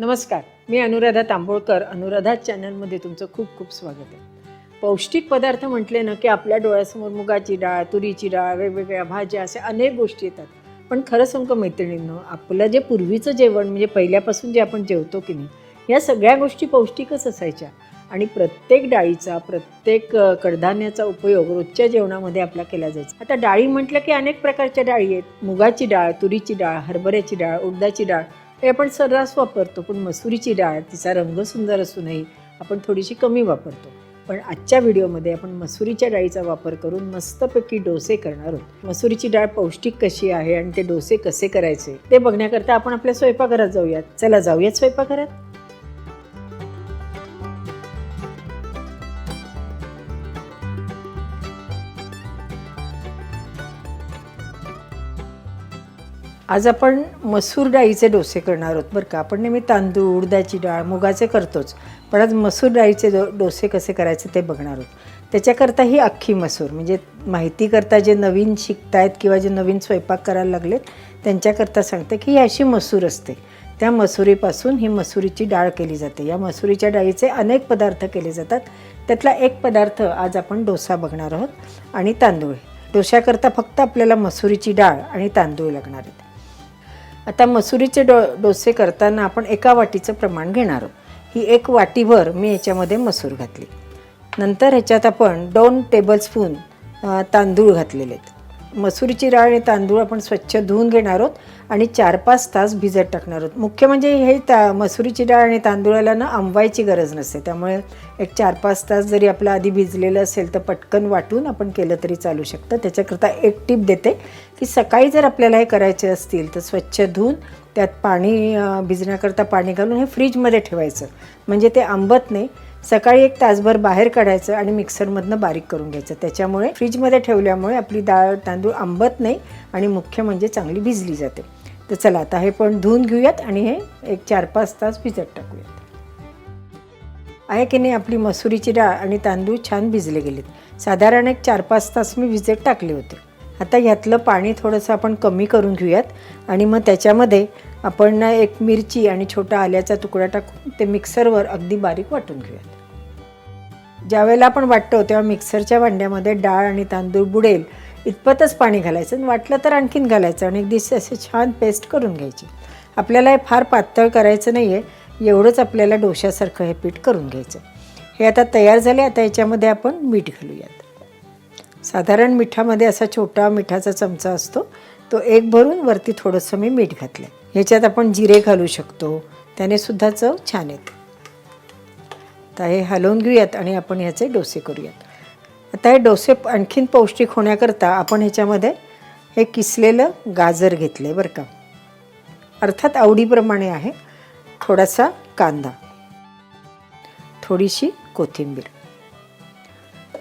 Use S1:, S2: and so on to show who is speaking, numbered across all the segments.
S1: नमस्कार मी अनुराधा तांबोळकर अनुराधा चॅनलमध्ये तुमचं खूप खूप स्वागत आहे. पौष्टिक पदार्थ म्हटले ना की आपल्या डोळ्यासमोर मुगाची डाळ तुरीची डाळ वेगवेगळ्या भाज्या अशा अनेक गोष्टी येतात. पण खरं सांगतो मैत्रिणींनो आपलं जे पूर्वीचं जेवण म्हणजे पहिल्यापासून जे आपण जेवतो की नाही या सगळ्या गोष्टी पौष्टिकच असायच्या. आणि प्रत्येक डाळीचा प्रत्येक कडधान्याचा उपयोग रोजच्या जेवणामध्ये आपला केला जायचा. आता डाळी म्हटलं की अनेक प्रकारच्या डाळी आहेत. मुगाची डाळ तुरीची डाळ हरभऱ्याची डाळ उडदाची डाळ हे आपण सर्रास वापरतो पण मसुरीची डाळ तिचा रंग सुंदर असूनही आपण थोडीशी कमी वापरतो. पण आजच्या व्हिडिओमध्ये आपण मसुरीच्या डाळीचा वापर करून मस्तपैकी डोसे करणार आहोत. मसुरीची डाळ पौष्टिक कशी आहे आणि ते डोसे कसे करायचे ते बघण्याकरता आपण आपल्या स्वयंपाकघरात जाऊयात. चला जाऊयात स्वयंपाकघरात. आज आपण मसूर डाळीचे डोसे करणार आहोत बरं का. आपण नेहमी तांदूळ उडदाची डाळ मुगाचे करतोच. पण आज मसूर डाळीचे डो डोसे कसे करायचे ते बघणार आहोत. त्याच्याकरता ही अख्खी मसूर म्हणजे माहिती करता जे नवीन शिकतायत किंवा जे नवीन स्वयंपाक करायला लागलेत त्यांच्याकरता सांगते की ही अशी मसूर असते. त्या मसुरीपासून ही मसुरीची डाळ केली जाते. या मसुरीच्या डाळीचे अनेक पदार्थ केले जातात. त्यातला एक पदार्थ आज आपण डोसा बघणार आहोत आणि तांदूळ. डोशाकरता फक्त आपल्याला मसुरीची डाळ आणि तांदूळ लागणार आहेत. आता मसुरीचे डो डोसे करताना आपण एका वाटीचं प्रमाण घेणार आहोत. ही एक वाटीभर मी याच्यामध्ये मसूर घातली. नंतर ह्याच्यात आपण दोन टेबलस्पून तांदूळ घातलेले आहेत. मसुरीची डाळ आणि तांदूळ आपण स्वच्छ धुवून घेणार आहोत आणि चार पाच तास भिजत टाकणार आहोत. मुख्य म्हणजे हे ता मसुरीची डाळ आणि तांदूळाला ना आंबवायची गरज नसते. त्यामुळे एक चार पाच तास जरी आपलं आधी भिजलेलं असेल तर पटकन वाटून आपण केलं तरी चालू शकतं. त्याच्याकरता एक टीप देते की सकाळी जर आपल्याला हे करायचे असतील तर स्वच्छ धुवून त्यात पाणी भिजण्याकरता पाणी घालून हे फ्रीजमध्ये ठेवायचं. म्हणजे ते आंबत नाही सकाळी एक तासभर बाहेर काढायचं आणि मिक्सरमधनं बारीक करून घ्यायचं. त्याच्यामुळे फ्रीजमध्ये ठेवल्यामुळे आपली डाळ तांदूळ आंबत नाही आणि मुख्य म्हणजे चांगली भिजली जाते. तर चला आता हे पण धुवून घेऊयात आणि हे एक चार पाच तास भिजत टाकूयात. आहे की नाही आपली मसुरीची डाळ आणि तांदूळ छान भिजले गेलेत. साधारण एक चार पाच तास मी भिजत टाकले होते. आता ह्यातलं पाणी थोडंसं आपण कमी करून घेऊयात आणि मग त्याच्यामध्ये आपण एक मिरची आणि छोटा आल्याचा तुकडा टाकून ते मिक्सरवर अगदी बारीक वाटून घेऊयात. ज्यावेळेला आपण वाटतो तेव्हा मिक्सरच्या भांड्यामध्ये डाळ आणि तांदूळ बुडेल इतपतच पाणी घालायचं आणि वाटलं तर आणखीन घालायचं आणि दिस असे छान पेस्ट करून घ्यायची. आपल्याला हे फार पातळ करायचं नाही आहे एवढंच आपल्याला डोश्यासारखं हे पीठ करून घ्यायचं. हे आता तयार झाले आता याच्यामध्ये आपण मीठ घालूयात. साधारण मिठामध्ये असा छोटा मिठाचा चमचा असतो. तो एक भरून वरती थोडंसं मी मीठ घातलं. ह्याच्यात आपण जिरे घालू शकतो. त्याने सुद्धा चव छान येते. आता हे हलवून घेऊयात आणि आपण ह्याचे डोसे करूयात. आता हे डोसे आणखीन पौष्टिक होण्याकरता आपण ह्याच्यामध्ये हे किसलेलं गाजर घेतलं आहे बरं का. अर्थात आवडीप्रमाणे आहे थोडासा कांदा. थोडीशी कोथिंबीर.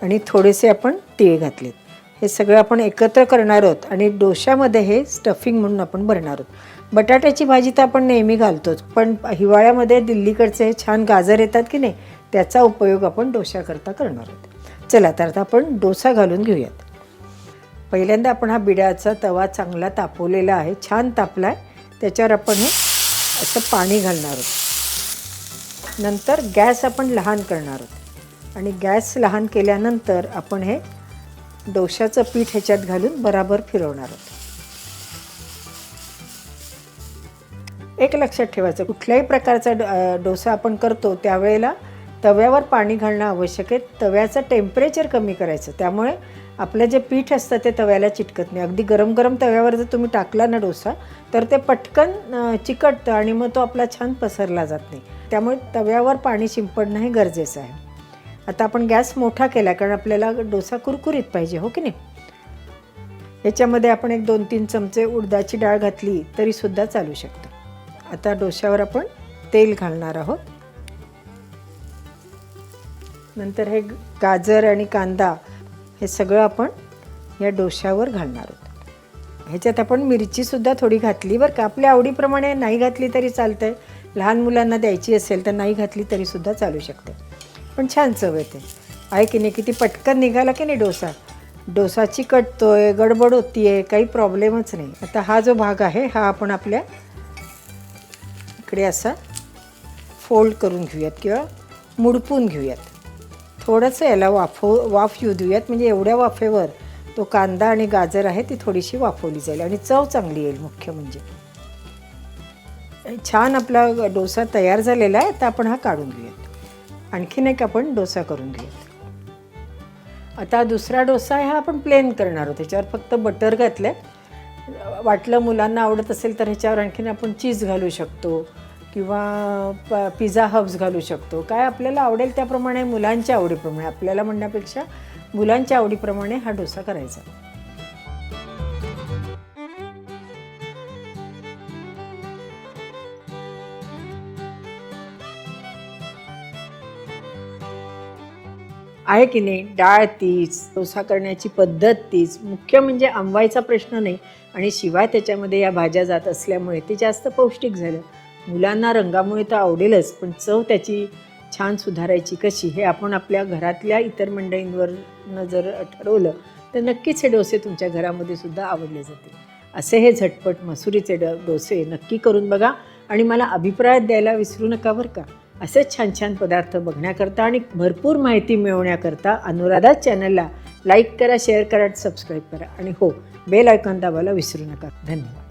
S1: आणि थोडेसे आपण तीळ घातलेत. हे सगळं आपण एकत्र करणार आहोत आणि डोशामध्ये हे स्टफिंग म्हणून आपण भरणार आहोत. बटाट्याची भाजी तर आपण नेहमी घालतोच पण हिवाळ्यामध्ये दिल्लीकडचे हे छान गाजर येतात की नाही त्याचा उपयोग आपण डोशाकरता करणार आहोत. चला तर आता आपण डोसा घालून घेऊयात. पहिल्यांदा आपण हा बिड्याचा तवा चांगला तापवलेला आहे छान तापला आहे त्याच्यावर आपण हे असं पाणी घालणार आहोत. नंतर गॅस आपण लहान करणार आहोत. आणि गॅस लहान केल्यानंतर आपण हे डोशाचं पीठ ह्याच्यात घालून बराबर फिरवणार आहोत. एक लक्षात ठेवायचं कुठल्याही प्रकारचा डोसा आपण करतो त्यावेळेला तव्यावर पाणी घालणं आवश्यक आहे. तव्याचं टेम्परेचर कमी करायचं त्यामुळे आपलं जे पीठ असतं ते तव्याला चिटकत नाही. अगदी गरम गरम तव्यावर जर तुम्ही टाकला ना डोसा तर ते पटकन चिकटतं आणि मग तो आपला छान पसरला जात नाही. त्यामुळे तव्यावर पाणी शिंपडणं हे गरजेचं आहे. आता आपण गॅस मोठा केला कारण आपल्याला डोसा कुरकुरीत पाहिजे हो की नाही? याच्यामध्ये आपण एक दोन तीन चमचे उडदाची डाळ घातली तरीसुद्धा चालू शकतं. आता डोश्यावर आपण तेल घालणार आहोत. नंतर हे गाजर आणि कांदा हे सगळं आपण या डोश्यावर घालणार आहोत. ह्याच्यात आपण मिरचीसुद्धा थोडी घातली बरं का. आपल्या आवडीप्रमाणे नाही घातली तरी चालतं आहे लहान मुलांना द्यायची असेल तर नाही घातली तरीसुद्धा चालू शकते. पण छान चव येते. आहे की नाही किती पटकन निघाला की नाही डोसा? डोसा आहे गडबड होती आहे काही प्रॉब्लेमच नाही. आता हा जो भाग आहे हा आपण आपल्या इकडे असा फोल्ड करून घेऊयात किंवा मुडपून घेऊयात. थोडंसं याला वाफव वाफ येऊ देऊयात. म्हणजे एवढ्या वाफेवर तो कांदा आणि गाजर आहे ती थोडीशी वाफवली जाईल आणि चव चांगली येईल मुख्य म्हणजे. छान आपला डोसा तयार झालेला आहे तर आपण हा काढून घेऊयात. आणखीन एक आपण डोसा करून घेऊयात. आता दुसरा डोसा आहे हा आपण प्लेन करणार आहोत. त्याच्यावर फक्त बटर घातलं वाटलं मुलांना आवडत असेल तर ह्याच्यावर आणखीन आपण चीज घालू शकतो किंवा प पिझ्झा हब्स घालू शकतो. काय आपल्याला आवडेल त्याप्रमाणे मुलांच्या आवडीप्रमाणे आपल्याला म्हणण्यापेक्षा मुलांच्या आवडीप्रमाणे हा डोसा करायचा. आहे की नाही डाळ तीच डोसा करण्याची पद्धत तीच मुख्य म्हणजे आंबायचा प्रश्न नाही आणि शिवाय त्याच्यामध्ये या भाज्या जात असल्यामुळे ते जास्त पौष्टिक झालं. मुलांना रंगामुळे तर आवडेलच पण चव त्याची छान सुधारायची कशी हे आपण आपल्या घरातल्या इतर मंडळींवरनं जर ठरवलं तर नक्कीच हे डोसे तुमच्या घरामध्ये सुद्धा आवडले जातील. असे हे झटपट मसुरीचे ड डोसे नक्की करून बघा आणि मला अभिप्राय द्यायला विसरू नका बरं का. असेच छान छान पदार्थ बघण्याकरता आणि भरपूर माहिती मिळवण्याकरता अनुराधा चॅनलला लाईक करा शेअर करा सबस्क्राईब करा. आणि हो बेल आयकॉन दाबायला विसरू नका. धन्यवाद.